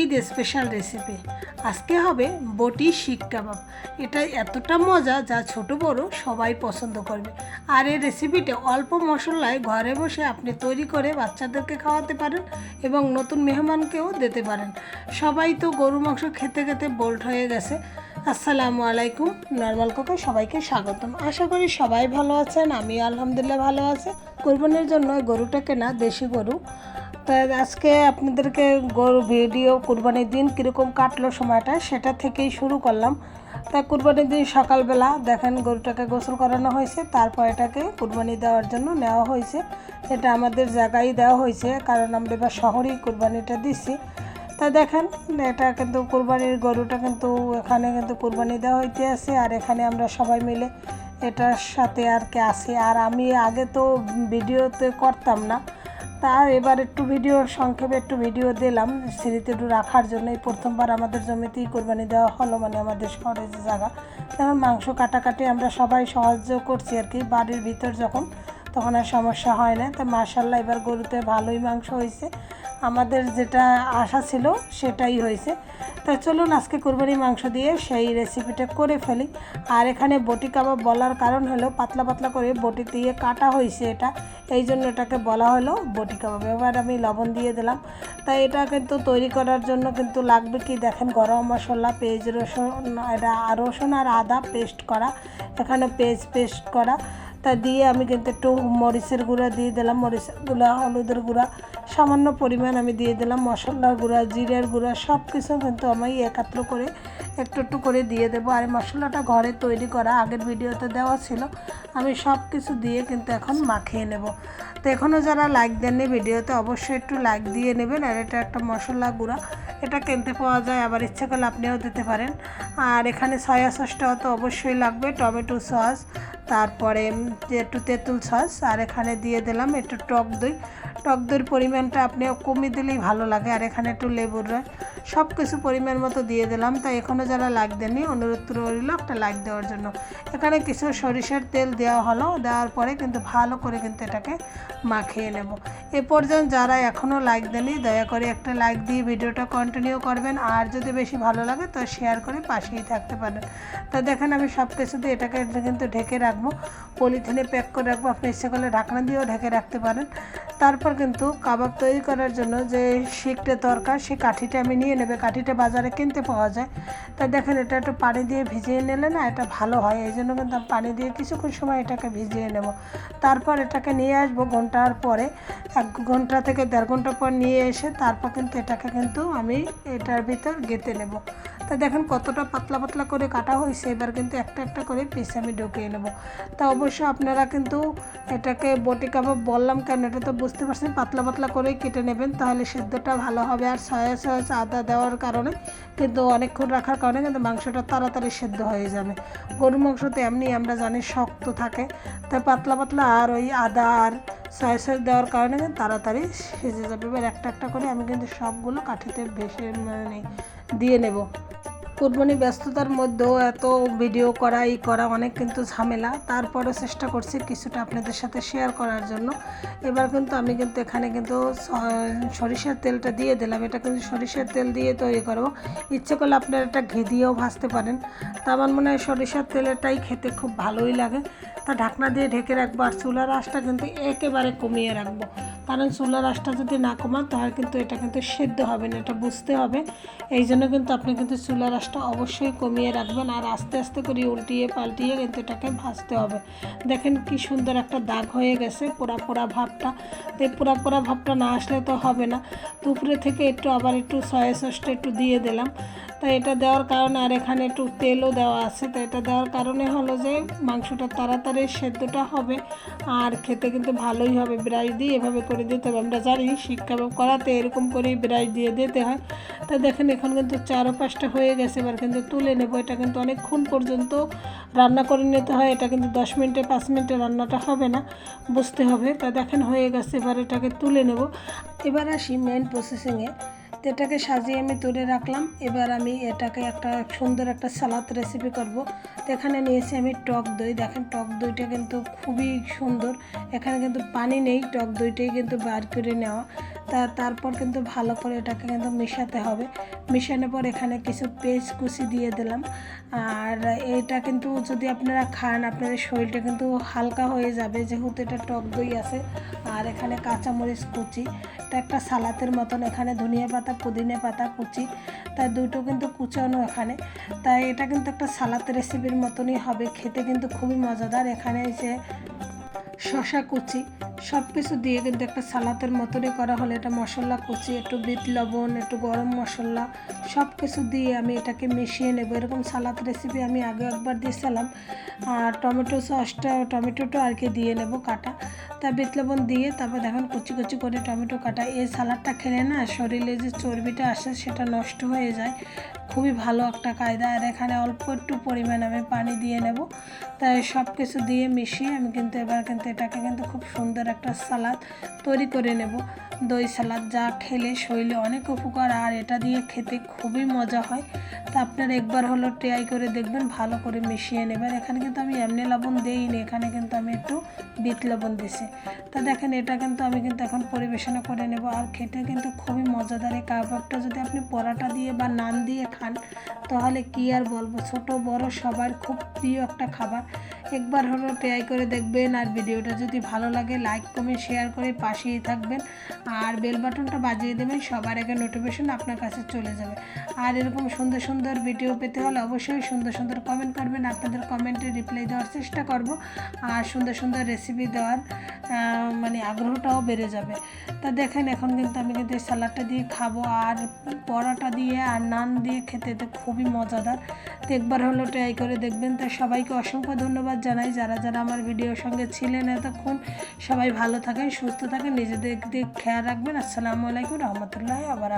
Eid special recipe আজকে হবে বটি শিক কাবাব। এটা এতটা মজা যা ছোট বড় সবাই পছন্দ করবে। আর এই রেসিপিটা অল্প মশলায় ঘরে বসে আপনি তৈরি করে বাচ্চাদেরকে খাওয়াতে পারেন এবং নতুন মেহমানকেও দিতে পারেন। সবাই তো গরু মাংস খেতে খেতে বোল্ট হয়ে গেছে। আসসালামু আলাইকুম। নর্মাল কুকে সবাইকে স্বাগতম। আশা করি সবাই ভালো আছেন। আমি আলহামদুলিল্লাহ ভালো আছি। কোরবানির জন্য গরুটা কেনা দেশি গরু। তাই আজকে আপনাদেরকে গরু ভিডিও কুরবানির দিন কীরকম কাটলো সময়টা সেটা থেকেই শুরু করলাম। তাই কুরবানির দিন সকালবেলা দেখেন গরুটাকে গোসল করানো হয়েছে, তারপর এটাকে কুরবানি দেওয়ার জন্য নেওয়া হয়েছে। এটা আমাদের জায়গায় দেওয়া হয়েছে, কারণ আমরা এবার শহরেই কুরবানিটা দিচ্ছি তা দেখেন, এটা কিন্তু কুরবানির গরুটা কিন্তু এখানে কিন্তু কুরবানি দেওয়া হইতে আছে, আর এখানে আমরা সবাই মিলে এটার সাথে আর কি আছি। আর আমি আগে তো ভিডিওতে করতাম না তা এবার একটু ভিডিও সংক্ষেপে একটু ভিডিও দিলাম। স্মৃতি একটু রাখার জন্য এই প্রথমবার আমাদের জমিতেই কোরবানি দেওয়া হলো মানে আমাদের শহরে যে জায়গা। যেমন মাংস কাটাকাটি আমরা সবাই সাহায্য করছি আর কি, বাড়ির ভিতর যখন, তখন আর সমস্যা হয় না। তা মার্শাল্লাহ এবার গরুতে ভালোই মাংস হয়েছে। আমাদের যেটা আশা ছিল সেটাই হয়েছে। তা চলুন আজকে কোরবানি মাংস দিয়ে সেই রেসিপিটা করে ফেলি। আর এখানে বটি কাবাব বলার কারণ হলো, পাতলা পাতলা করে বটি দিয়ে কাটা হয়েছে এটা। এই জন্য এটাকে বলা হলো বটি কাবাব। এবার আমি লবণ দিয়ে দিলাম। তাই এটা কিন্তু তৈরি করার জন্য কিন্তু লাগবে কি দেখেন, গরম মশলা, পেঁয়াজ, রসুন, এটা রসুন আর আদা পেস্ট করা। এখানে পেঁয়াজ পেস্ট করা। তা দিয়ে আমি কিন্তু একটু মরিচের গুঁড়া দিয়ে দিলাম। মরিচের গুঁড়া, হলুদের গুঁড়া সামান্য পরিমাণ আমি দিয়ে দিলাম মশলার গুঁড়া, জিরের গুঁড়া সব কিছু কিন্তু আমি একাত্র করে একটু একটু করে দিয়ে দেবো। আর মশলাটা ঘরে তৈরি করা আগের ভিডিওতে দেওয়া ছিল, আমি সব কিছু দিয়ে কিন্তু এখন মাখিয়ে নেব। তো এখনও যারা লাইক দেননি ভিডিওতে অবশ্যই একটু লাইক দিয়ে নেবেন, আর এটা একটা মশলা গুঁড়া। এটা কিনতে পাওয়া যায়, আবার ইচ্ছে করলে আপনিও দিতে পারেন। আর এখানে সয়া সসটাও তো অবশ্যই লাগবে, টমেটো সস তারপরে একটু তেঁতুল সস আর এখানে দিয়ে দিলাম একটু টক দই। টক দইয়ের পরিমাণটা আপনি কমিয়ে দিলেই ভালো লাগে। আর এখানে একটু লেবুর রস সব কিছু পরিমাণ মতো দিয়ে দিলাম। তাই এখনও যারা লাগ দেননি, অনুরোধ রইল একটা লাইক দেওয়ার জন্য। এখানে কিছু সরিষার তেল দেওয়া হলো। দেওয়ার পরে কিন্তু ভালো করে কিন্তু এটাকে মাখিয়ে নেব। এ পর্যন্ত যারা এখনও লাইক দেননি, দয়া করে একটা লাইক দিয়ে ভিডিওটা কন্টিনিউ করবেন। আর যদি বেশি ভালো লাগে, তো শেয়ার করে পাশেই থাকতে পারেন। তা দেখেন, আমি সব কিছু দিয়ে এটাকে কিন্তু ঢেকে রাখব। পলিথিনে প্যাক করে রাখব। আপনি ইচ্ছে করলে ঢাকনা দিয়েও ঢেকে রাখতে পারেন। তারপর কিন্তু কাবাব তৈরি করার জন্য যে শিকটা দরকার সেই কাঠিটা আমি নিয়ে নেবে। কাঠিটা বাজারে কিনতে পাওয়া যায়। তা দেখেন, এটা একটু পানি দিয়ে ভিজিয়ে নিলে না এটা ভালো হয়। এই জন্য কিন্তু আমি পানি দিয়ে কিছুক্ষণ সময় এটাকে ভিজিয়ে নেব। তারপর এটাকে নিয়ে আসব ঘণ্টার পরে। এক ঘণ্টা থেকে দেড় ঘণ্টা পর নিয়ে এসে তারপর কিন্তু এটাকে কিন্তু আমি এটার ভিতর গেঁথে নেব। তা দেখেন কতটা পাতলা পাতলা করে কাটা হয়েছে। এবার কিন্তু একটা একটা করে পিস আমি ঢুকিয়ে নেব। তা অবশ্য আপনারা কিন্তু এটাকে বটি কাবাব বললাম কেন, এটা তো বুঝতে পারছেন, পাতলা পাতলা করেই কেটে নেবেন, তাহলে সেদ্ধটা ভালো হবে। আর সয়া সয়া আদা দেওয়ার কারণে কিন্তু অনেকক্ষণ রাখার কারণে কিন্তু মাংসটা তাড়াতাড়ি সেদ্ধ হয়ে যাবে। গরুর মাংস তো এমনি আমরা জানি শক্ত থাকে। তাই পাতলা পাতলা আর ওই আদা আর সয়া সস দেওয়ার কারণে কিন্তু তাড়াতাড়ি সেজে যাবে। এবার একটা একটা করে আমি কিন্তু সবগুলো কাঠিতে ভেসে মানে দিয়ে নেব। কুরবানি ব্যস্ততার মধ্যেও এত ভিডিও করা, ই করা অনেক কিন্তু ঝামেলা। তারপরও চেষ্টা করছি কিছুটা আপনাদের সাথে শেয়ার করার জন্য। এবার কিন্তু আমি কিন্তু এখানে কিন্তু সরিষার তেলটা দিয়ে দিলাম। এটা কিন্তু সরিষার তেল দিয়ে তৈরি করব। ইচ্ছে করলে আপনারা এটা ঘি দিয়েও ভাজতে পারেন। তা আমার মনে হয় সরিষার তেলেরটাই খেতে খুব ভালোই লাগে। তা ঢাকনা দিয়ে ঢেকে রাখব আর চুলার আঁচটা কিন্তু একেবারে কমিয়ে রাখব। কারণ চুলার আঁচটা যদি না কমান, তাহলে কিন্তু এটা কিন্তু সেদ্ধ হবে না, এটা বুঝতে হবে। এই জন্য কিন্তু আপনি কিন্তু চুলার আঁচটা অবশ্যই কমিয়ে রাখবেন আর আস্তে আস্তে করে উল্টিয়ে পাল্টিয়ে কিন্তু এটাকে ভাজতে হবে। দেখেন কি সুন্দর একটা দাগ হয়ে গেছে পোড়া পোড়া ভাবটা। এই পোড়া পোড়া ভাবটা না আসলে তো হবে না। দুপুরে থেকে একটু আবার একটু সয়া সসটা একটু দিয়ে দিলাম। তো এটা দেওয়ার কারণে আর এখানে একটু তেলও দেওয়া আছে, তো এটা দেওয়ার কারণে হলো যে মাংসটা তাড়াতাড়ি সেদ্ধটা হবে আর খেতে কিন্তু ভালোই হবে। ব্রাশ দিয়ে এভাবে করে দিতে হবে। আমরা জানি শিক কাবাব করাতে এরকম করেই ব্রাশ দিয়ে দিতে হয়। তা দেখেন এখন কিন্তু চারো পাঁচটা হয়ে গেছে, এবার কিন্তু তুলে নেব। এটা কিন্তু অনেকক্ষণ পর্যন্ত রান্না করে নিতে হয়। এটা কিন্তু দশ মিনিটে, পাঁচ মিনিটে রান্নাটা হবে না, বুঝতে হবে। তা দেখেন হয়ে গেছে, এবার এটাকে তুলে নেব। এবার আসি মেন প্রসেসিংয়ে এটাকে সাজিয়ে আমি তুলে রাখলাম। এবার আমি এটাকে একটা সুন্দর একটা সালাদ রেসিপি করব। তো এখানে নিয়েছি আমি টক দই। দেখেন, টক দইটা কিন্তু খুবই সুন্দর। এখানে কিন্তু পানি নেই, টক দইটাই কিন্তু বার করে নেওয়া। তা, তারপর কিন্তু ভালো করে এটাকে কিন্তু মেশাতে হবে। মেশানোর পর এখানে কিছু পেস্ট কুচি দিয়ে দিলাম। আর এটা কিন্তু যদি আপনারা খান, আপনাদের শরীরটা কিন্তু হালকা হয়ে যাবে, যেহেতু এটা টক দই আছে। আর এখানে কাঁচামরিচ কুচি। এটা একটা সালাতের মতন এখানে ধনিয়া পাতা পুদিনা পাতা কুচি তাই দুটো কিন্তু কুচানো ওখানে। তাই এটা কিন্তু একটা সালাদ রেসিপির মতনই হবে, খেতে কিন্তু খুবই মজাদার। এখানে যে শশা কুচি সব কিছু দিয়ে কিন্তু একটা সালাতের মতনই করা হলো। এটা মশলা, কুচি, একটু বিট, লবণ, একটু গরম মশলা সব কিছু দিয়ে আমি এটাকে মিশিয়ে নেব। এরকম সালাদ রেসিপি আমি আগে একবার দিয়েছিলাম। আর টমেটো সসটা, টমেটোটা আর কি দিয়ে নেব কাটা। তা বিট, লবণ দিয়ে তারপর দেখেন কুচি কুচি করে টমেটো কাটা। এই সালাদটা খেলে না শরীরে যে চর্বিটা আসে সেটা নষ্ট হয়ে যায়। খুবই ভালো একটা কায়দা। আর এখানে অল্প একটু পরিমাণ আমি পানি দিয়ে নেব। তাই সব কিছু দিয়ে মিশিয়ে আমি কিন্তু এবার কিন্তু এটাকে কিন্তু খুব সুন্দর একটা সালাদ তৈরি করে নেব। দই সালাদ যা খেলে শরীরে অনেক উপকার, আর এটা দিয়ে খেতে খুবই মজা হয়। তা আপনারা একবার হলো ট্রাই করে দেখবেন, ভালো করে মিশিয়ে নেবেন। এখানে কিন্তু আমি এমনি লবণ দিইনি, এখানে কিন্তু আমি একটু বিট লবণ দিছি। তা দেখেন, এটা কিন্তু আমি কিন্তু এখন পরিবেশনা করে নেব, আর খেতে কিন্তু খুবই মজাদার। এই কাবাবটা যদি আপনি পরাটা দিয়ে বা নান দিয়ে খান, তাহলে কি আর বলব, ছোট বড় সবার খুব প্রিয় একটা খাবার। একবার হলো ট্রাই করে দেখবেন। আর ভিডিওটা যদি ভালো লাগে লাইক কমেন্ট শেয়ার করে পাশেই থাকবেন। আর বেল বাটনটা বাজিয়ে দেবেন, সবার আগে নোটিফিকেশন আপনার কাছে চলে যাবে। আর এরকম সুন্দর সুন্দর ভিডিও পেতে হলে অবশ্যই সুন্দর সুন্দর কমেন্ট করবেন। আপনাদের কমেন্টে রিপ্লাই দেওয়ার চেষ্টা করব। আর সুন্দর সুন্দর রেসিপি দেওয়ার মানে আগ্রহটাও বেড়ে যাবে। তা দেখেন, এখন কিন্তু আমি কিন্তু স্যালাডটা দিয়ে খাব। আর পরোটা দিয়ে আর নান দিয়ে খেতে তো খুবই মজাদার। তো একবার হলো ট্রাই করে দেখবেন। তো সবাইকে অসংখ্য ধন্যবাদ। জানাই, যারা যারা আমার ভিডিওর সঙ্গে ছিলেন এতক্ষণ, সবাই ভালো থাকেন, সুস্থ থাকেন, নিজেদের দিক খেয়াল রাখবেন। আসসালামু আলাইকুম রহমতুল্লাহ আবার